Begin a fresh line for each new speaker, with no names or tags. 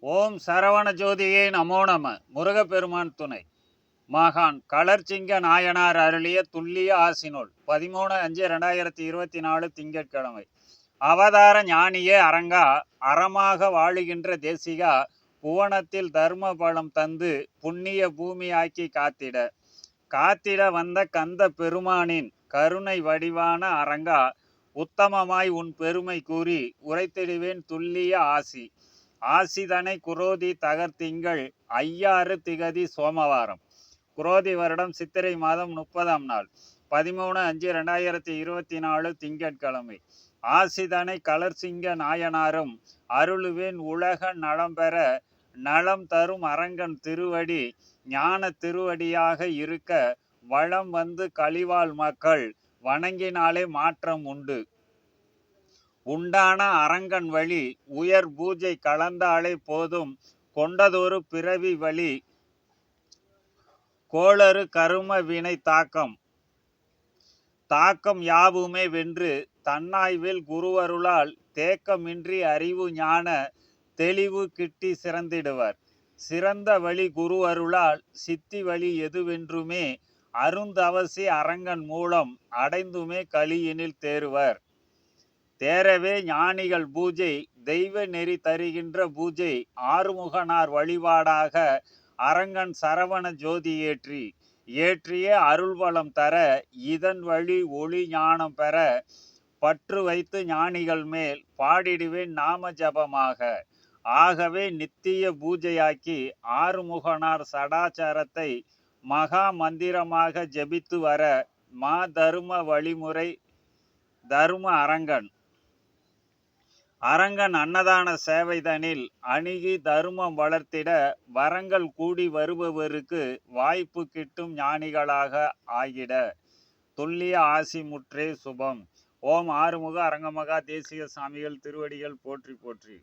ஓம் சரவண ஜோதியே நமோ நம. முருகப்பெருமான் துணை. மகான் களர்ச்சிங்க நாயனார் அருளிய துல்லிய ஆசினோல் பதிமூணு அஞ்சு ரெண்டாயிரத்தி இருபத்தி நாலு திங்கட்கிழமை. அவதார ஞானியே அரங்கா அறமாக வாழுகின்ற தேசிகா புவனத்தில் தர்ம பலம் தந்து புண்ணிய பூமியாக்கி காத்திட. காத்திட வந்த கந்த பெருமானின் கருணை வடிவான அரங்கா உத்தமமாய் உன் பெருமை கூறி உரைத்திடுவேன் துல்லிய ஆசி. ஆசிதனை குரோதி தகர்த்திங்கள். ஐயாறு திகதி சோமவாரம். குரோதி வருடம் சித்திரை மாதம் முப்பதாம் நாள். பதிமூணு அஞ்சு ரெண்டாயிரத்தி இருபத்தி நாலு திங்கட்கிழமை. ஆசிதனை கலர்சிங்க நாயனாரும் அருளுவேன் உலக நலம் பெற நலம் தரும் அரங்கன் திருவடி ஞான திருவடியாக இருக்க வளம் வந்து கழிவாள் மக்கள் வணங்கினாலே மாற்றம் உண்டு. உண்டான அரங்கன் வழி உயர் பூஜை கலந்தாலே போதும். கொண்டதொரு பிறவி வழி கோளறு கரும வினை தாக்கம். தாக்கம் யாவுமே வென்று தன்னாய்வில் குருவருளால் தேக்கமின்றி அறிவு ஞான தெளிவு கிட்டி சிறந்திடுவர். சிறந்த வழி குரு அருளால் சித்தி வழி எதுவென்றுமே அருந்தவசி அரங்கன் மூலம் அடைந்துமே கலியினில் தேறுவர். தேரவே ஞானிகள் பூஜை தெய்வ நெறி தருகின்ற பூஜை ஆறுமுகனார் வழிபாடாக அரங்கன் சரவண ஜோதி ஏற்றி ஏற்றிய அருள்வளம் தர இதன் வழி ஒளி ஞானம் பெற பற்று வைத்து ஞானிகள் மேல் பாடிடுவேன் நாம ஜபமாக. ஆகவே நித்திய பூஜையாக்கி ஆறுமுகனார் சடாச்சாரத்தை மகா மந்திரமாக ஜெபித்து வர மா தரும வழிமுறை தரும அரங்கன். அரங்கன் அன்னதான சேவைதனில் அணுகி தருமம் வளர்த்திட வரங்கள் கூடி வருபவருக்கு வாய்ப்பு கிட்டும் ஞானிகளாக ஆகிட. துல்லிய ஆசி முற்றே சுபம். ஓம் ஆறுமுக அரங்கமகா தேசிய சாமிகள் திருவடிகள் போற்றி போற்றி.